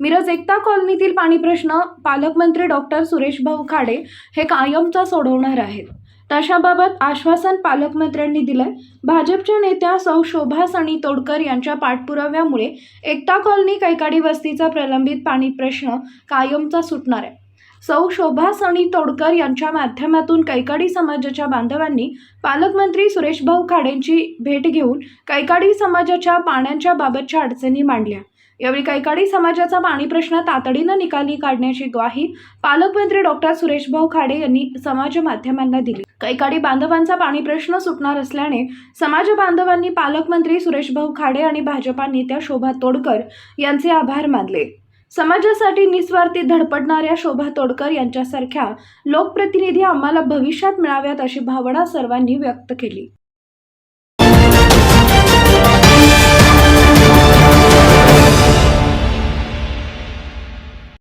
मिरज एकता कॉलनीतील पाणी प्रश्न पालकमंत्री डॉक्टर सुरेश भाऊ खाडे हे कायमचा सोडवणार आहेत. तशाबाबत आश्वासन पालकमंत्र्यांनी दिलंय. भाजपच्या नेत्या सौ शोभा सणी तोडकर यांच्या पाठपुराव्यामुळे एकता कॉलनी कैकाडी वस्तीचा प्रलंबित पाणी प्रश्न कायमचा सुटणार आहे. सौ शोभा सणी तोडकर यांच्या माध्यमातून कैकाडी समाजाच्या बांधवांनी पालकमंत्री सुरेशभाऊ खाडेंची भेट घेऊन कैकाडी समाजाच्या पाण्याच्या बाबतच्या अडचणी मांडल्या. यावेळी कैकाडी समाजाचा पाणी प्रश्न तातडीनं निकाली काढण्याची ग्वाही पालकमंत्री डॉक्टर सुरेशभाऊ खाडे यांनी समाज माध्यमांना दिली. कैकाडी बांधवांचा पाणी प्रश्न सुटणार असल्याने समाज बांधवांनी पालकमंत्री सुरेशभाऊ खाडे आणि भाजपा नेत्या शोभा तोडकर यांचे आभार मानले. समाजासाठी निस्वार्थी धडपडणाऱ्या शोभा तोडकर यांच्यासारख्या लोकप्रतिनिधी आम्हाला भविष्यात मिळाव्यात अशी भावना सर्वांनी व्यक्त केली.